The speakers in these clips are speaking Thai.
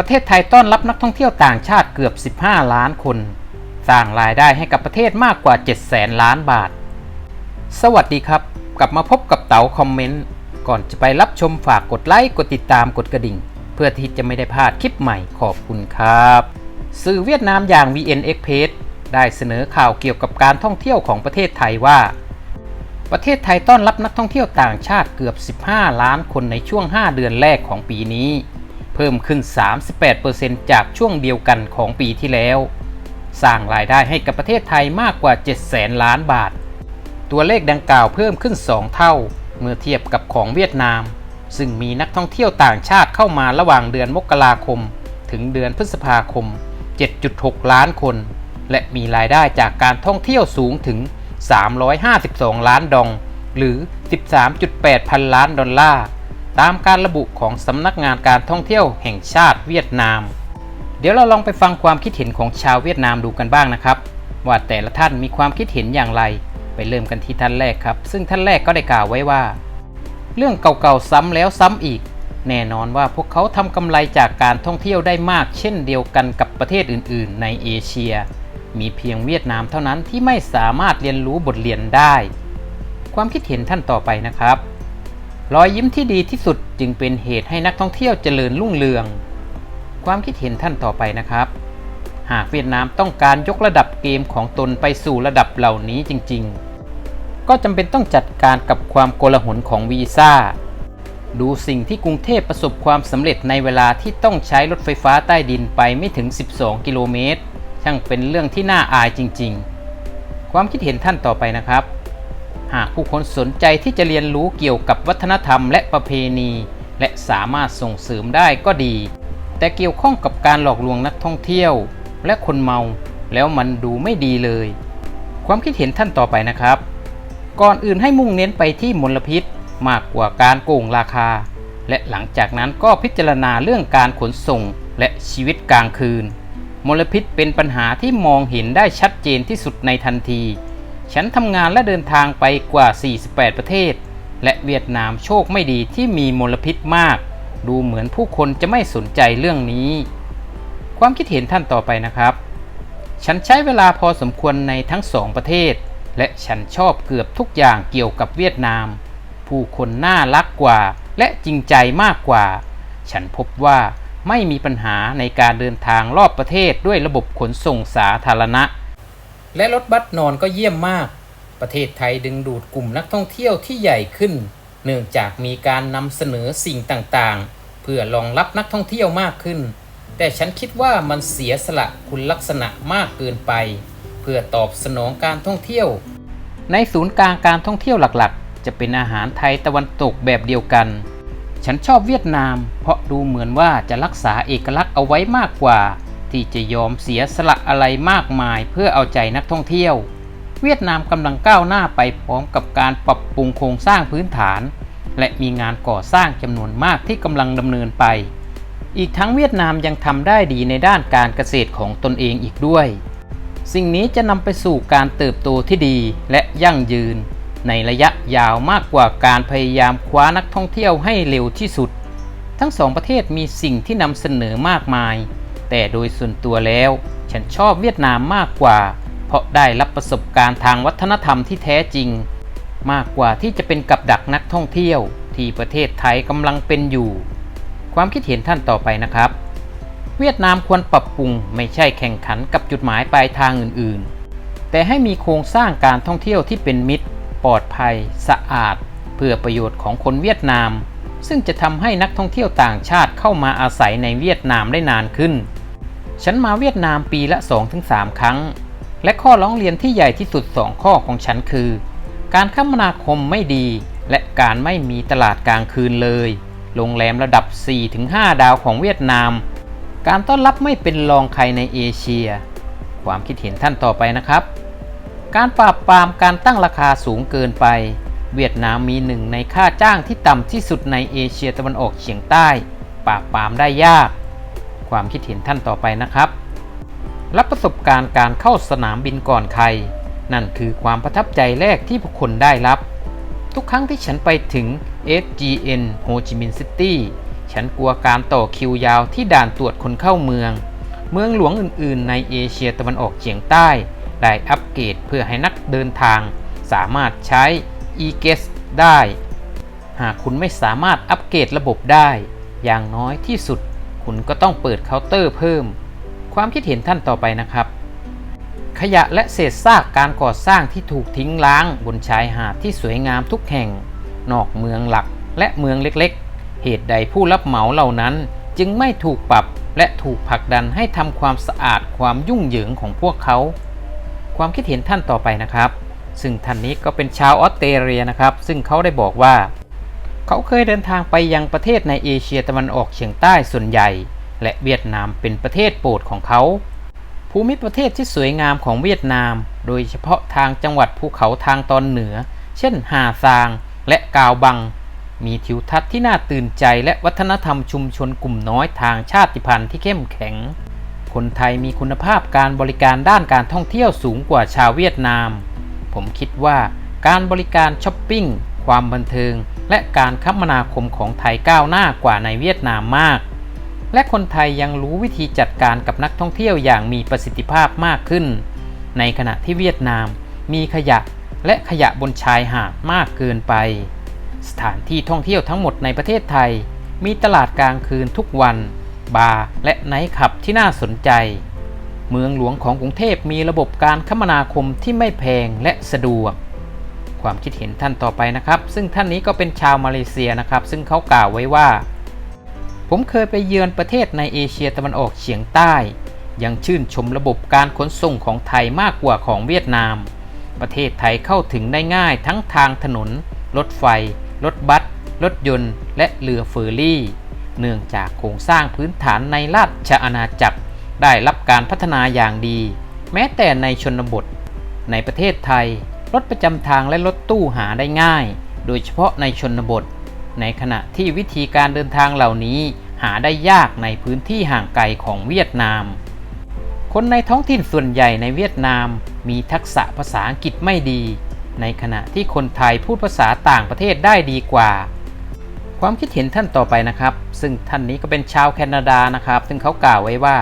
ประเทศไทยต้อนรับนักท่องเที่ยวต่างชาติเกือบ 15 ล้านคน สร้างรายได้ให้กับประเทศมากกว่า 7 แสนล้านบาท สวัสดีครับ กลับมาพบกับเต๋าคอมเมนต์ ก่อนจะไปรับชมฝากกดไลค์ กดติดตาม กดกระดิ่ง เพื่อที่จะไม่ได้พลาดคลิปใหม่ขอบคุณครับ สื่อเวียดนามอย่าง VN Express ได้เสนอข่าวเกี่ยวกับการท่องเที่ยวของประเทศไทยว่า ประเทศไทยต้อนรับนักท่องเที่ยวต่างชาติเกือบ 15 ล้านคนในช่วง 5 เดือนแรกของปีนี้ เพิ่มขึ้น 38%จากช่วงเดียวกันของปีที่แล้ว สร้างรายได้ให้กับประเทศไทยมากกว่า7แสนล้านบาท ตัวเลขดังกล่าวเพิ่มขึ้น 2 เท่า เมื่อเทียบกับของเวียดนาม ซึ่งมีนักท่องเที่ยวต่างชาติเข้ามาระหว่างเดือนมกราคม ถึงเดือนพฤษภาคม 7.6 ล้านคน และมีรายได้จากการท่องเที่ยวสูงถึง 352 ล้านดอง หรือ 13.8 พันล้านดอลลาร์ ตามการระบุของสำนักงานการท่องเที่ยวแห่งชาติเวียดนาม เดี๋ยวเราลองไปฟังความคิดเห็นของชาวเวียดนามดูกันบ้างนะครับ ว่าแต่ละท่านมีความคิดเห็นอย่างไร ไปเริ่มกันที่ท่านแรกครับ ซึ่งท่านแรกก็ได้กล่าวไว้ว่า เรื่องเก่าๆซ้ำแล้วซ้ำอีก แน่นอนว่าพวกเขาทำกำไรจากการท่องเที่ยวได้มาก เช่นเดียวกันกับประเทศอื่น ๆ ในเอเชีย มีเพียงเวียดนามเท่านั้นที่ไม่สามารถเรียนรู้บทเรียนได้ ความคิดเห็นท่านต่อไปนะครับ รอยยิ้มที่ดีที่สุดจึงเป็นเหตุให้นักท่องเที่ยวเจริญรุ่งเรือง ความคิดเห็นท่านต่อไปนะครับ หากเวียดนามต้องการยกระดับเกมของตนไปสู่ระดับเหล่านี้จริง ๆ ก็จำเป็นต้องจัดการกับความโกลาหลของวีซ่า ดูสิ่งที่กรุงเทพประสบความสำเร็จในเวลาที่ต้องใช้รถไฟฟ้าใต้ดินไปไม่ถึง 12 กิโลเมตร ช่างเป็นเรื่องที่น่าอายจริง ๆ ความคิดเห็นท่านต่อไปนะครับ หากผู้คนสนใจที่จะเรียนรู้เกี่ยวกับวัฒนธรรมและประเพณี และสามารถส่งเสริมได้ก็ดี แต่เกี่ยวข้องกับการหลอกลวงนักท่องเที่ยว และคนเมาแล้วมันดูไม่ดีเลย ความคิดเห็นท่านต่อไปนะครับ ก่อนอื่นให้มุ่งเน้นไปที่มลพิษมากกว่าการโกงราคา และหลังจากนั้นก็พิจารณาเรื่องการขนส่งและชีวิตกลางคืน มลพิษเป็นปัญหาที่มองเห็นได้ชัดเจนที่สุดในทันที ฉันทำงานและเดินทางไปกว่า 48 ประเทศ และเวียดนามโชคไม่ดีที่มีมลพิษมาก ดูเหมือนผู้คนจะไม่สนใจเรื่องนี้ ความคิดเห็นท่านต่อไปนะครับ ฉันใช้เวลาพอสมควรในทั้งสองประเทศ และฉันชอบเกือบทุกอย่างเกี่ยวกับเวียดนาม ผู้คนน่ารักกว่า และจริงใจมากกว่า ฉันพบว่าไม่มีปัญหาในการเดินทางรอบประเทศด้วยระบบขนส่งสาธารณะ และรถบัสนอนก็เยี่ยมมาก ประเทศไทยดึงดูดกลุ่มนักท่องเที่ยวที่ใหญ่ขึ้น เนื่องจากมีการนำเสนอสิ่งต่างๆ เพื่อรองรับนักท่องเที่ยวมากขึ้น แต่ฉันคิดว่ามันเสียสละคุณลักษณะมากเกินไป เพื่อตอบสนองการท่องเที่ยว ในศูนย์กลางการท่องเที่ยวหลักๆ จะเป็นอาหารไทยตะวันตกแบบเดียวกัน ฉันชอบเวียดนาม เพราะดูเหมือนว่าจะรักษาเอกลักษณ์เอาไว้มากกว่า ที่จะยอมเสียสละอะไรมากมายเพื่อเอาใจนักท่องเที่ยว เวียดนามกำลังก้าวหน้าไปพร้อมกับการปรับปรุงโครงสร้างพื้นฐาน และมีงานก่อสร้างจำนวนมากที่กำลังดำเนินไป อีกทั้งเวียดนามยังทำได้ดีในด้านการเกษตรของตนเองอีกด้วย สิ่งนี้จะนำไปสู่การเติบโตที่ดีและยั่งยืน ในระยะยาวมากกว่าการพยายามคว้านักท่องเที่ยวให้เร็วที่สุด ทั้งสองประเทศมีสิ่งที่นำเสนอมากมาย แต่โดยส่วนตัวแล้ว ฉันชอบเวียดนามมากกว่า เพราะได้รับประสบการณ์ทางวัฒนธรรมที่แท้จริง มากกว่าที่จะเป็นกับดักนักท่องเที่ยว ที่ประเทศไทยกำลังเป็นอยู่ ความคิดเห็นท่านต่อไปนะครับ เวียดนามควรปรับปรุงไม่ใช่แข่งขันกับจุดหมายปลายทางอื่น ๆ แต่ให้มีโครงสร้างการท่องเที่ยวที่เป็นมิตร ปลอดภัย สะอาด เพื่อประโยชน์ของคนเวียดนามซึ่งจะทำให้นักท่องเที่ยวต่างชาติเข้ามาอาศัยในเวียดนามได้นานขึ้น ฉันมาเวียดนามปีละ 2-3 ครั้ง และข้อร้องเรียนที่ใหญ่ที่สุด 2 ข้อของฉันคือ การคมนาคมไม่ดี และการไม่มีตลาดกลางคืนเลย โรงแรมระดับ 4-5 ดาวของเวียดนาม การต้อนรับไม่เป็นรองใครในเอเชีย ความคิดเห็นท่านต่อไปนะครับ การปราบปรามการตั้งราคาสูงเกินไป เวียดนามมีหนึ่งในค่าจ้างที่ต่ำที่สุดในเอเชียตะวันออกเฉียงใต้ ปราบปรามได้ยาก ความคิดเห็นท่านต่อไปนะครับ รับประสบการณ์การเข้าสนามบินก่อนใคร นั่นคือความประทับใจแรกที่ผู้คนได้รับ ทุกครั้งที่ฉันไปถึง SGN Ho Chi Minh City ฉันกลัวการต่อคิวยาวที่ด่านตรวจคนเข้าเมือง เมืองหลวงอื่น ๆ ในเอเชียตะวันออกเฉียงใต้ ได้อัปเกรดเพื่อให้นักเดินทาง สามารถใช้ e-guest ได้ หากคุณไม่สามารถอัปเกรดระบบได้ อย่างน้อยที่สุด คุณก็ต้องเปิดเคาน์เตอร์เพิ่ม ความคิดเห็นท่านต่อไปนะครับ ขยะและเศษซากการก่อสร้างที่ถูกทิ้งล้างบนชายหาดที่สวยงามทุกแห่ง นอกเมืองหลักและเมืองเล็กๆ เหตุใดผู้รับเหมาเหล่านั้นจึงไม่ถูกปรับและถูกผลักดันให้ทำความสะอาดความยุ่งเหยิงของพวกเขา ความคิดเห็นท่านต่อไปนะครับ ซึ่งท่านนี้ก็เป็นชาวออสเตรเลียนะครับ ซึ่งเขาได้บอกว่า เขาเคยเดินทางไปยังประเทศในเอเชียตะวันออกเฉียงใต้ส่วนใหญ่ และเวียดนามเป็นประเทศโปรดของเขา ภูมิประเทศที่สวยงามของเวียดนาม โดยเฉพาะทางจังหวัดภูเขาทางตอนเหนือ เช่นฮาซางและกาวบัง มีทิวทัศน์ที่น่าตื่นใจและวัฒนธรรมชุมชนกลุ่มน้อยทางชาติพันธุ์ที่เข้มแข็ง คนไทยมีคุณภาพการบริการด้านการท่องเที่ยวสูงกว่าชาวเวียดนาม ผมคิดว่าการบริการช้อปปิ้ง ความบันเทิง และการคมนาคมของไทยก้าวหน้ากว่าในเวียดนามมาก และคนไทยยังรู้วิธีจัดการกับนักท่องเที่ยวอย่างมีประสิทธิภาพมากขึ้น ในขณะที่เวียดนามมีขยะและขยะบนชายหาดมากเกินไป สถานที่ท่องเที่ยวทั้งหมดในประเทศไทย มีตลาดกลางคืนทุกวัน บาร์และไนท์คลับที่น่าสนใจ เมืองหลวงของกรุงเทพมีระบบการคมนาคมที่ไม่แพงและสะดวก ความคิดเห็นท่านต่อไปนะครับ ซึ่งท่านนี้ก็เป็นชาวมาเลเซียนะครับ ซึ่งเขากล่าวไว้ว่า ผมเคยไปเยือนประเทศในเอเชียตะวันออกเฉียงใต้ ยังชื่นชมระบบการขนส่งของไทยมากกว่าของเวียดนาม ประเทศไทยเข้าถึงได้ง่ายทั้งทางถนน รถไฟ รถบัส รถยนต์ และเรือเฟอร์รี่ เนื่องจากโครงสร้างพื้นฐานในราชอาณาจักร ได้รับการพัฒนาอย่างดี แม้แต่ในชนบท ในประเทศไทย รถประจำทางและรถตู้หาได้ง่าย โดยเฉพาะในชนบท ในขณะที่วิธีการเดินทางเหล่านี้หาได้ยากในพื้นที่ห่างไกลของเวียดนาม คนในท้องถิ่นส่วนใหญ่ในเวียดนามมีทักษะภาษาอังกฤษไม่ดี ในขณะที่คนไทยพูดภาษาต่างประเทศได้ดีกว่า ความคิดเห็นท่านต่อไปนะครับ ซึ่งท่านนี้ก็เป็นชาวแคนาดานะครับ ซึ่งเขากล่าวไว้ว่า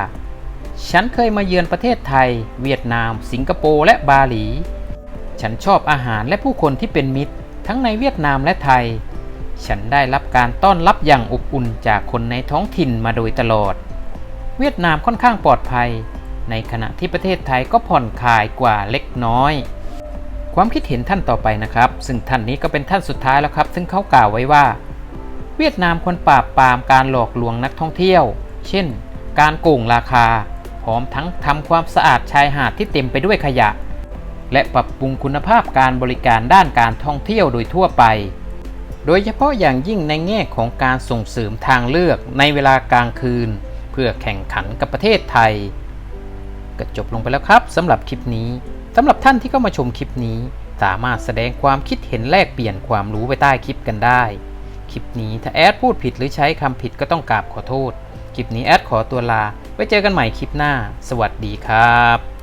ฉันเคยมาเยือนประเทศไทย เวียดนาม สิงคโปร์และบาหลี ฉันชอบอาหารและผู้คนที่เป็นมิตร ทั้งในเวียดนามและไทย ฉันได้รับการต้อนรับอย่างอบอุ่นจากคนในท้องถิ่นมาโดยตลอด เวียดนามค่อนข้างปลอดภัย ในขณะที่ประเทศไทยก็ผ่อนคลายกว่าเล็กน้อย ความคิดเห็นท่านต่อไปนะครับ ซึ่งท่านนี้ก็เป็นท่านสุดท้ายแล้วครับ ซึ่งเขากล่าวไว้ว่า เวียดนามควรปราบปรามการหลอกลวงนักท่องเที่ยว เช่น การโกงราคา พร้อมทั้งทำความสะอาดชายหาดที่เต็มไปด้วยขยะ และปรับปรุงคุณภาพการบริการด้านการท่องเที่ยวโดยทั่วไป โดยเฉพาะอย่างยิ่งในแง่ของการส่งเสริมทางเลือกในเวลากลางคืน เพื่อแข่งขันกับประเทศไทย ก็จบลงไปแล้วครับสำหรับคลิปนี้สำหรับท่านที่เข้ามาชมคลิปนี้ สามารถแสดงความคิดเห็นแลกเปลี่ยนความรู้ไปใต้คลิปกันได้ คลิปนี้ถ้าแอดพูดผิดหรือใช้คำผิดก็ต้องกราบขอโทษ คลิปนี้แอดขอตัวลา ไว้เจอกันใหม่คลิปหน้า สวัสดีครับ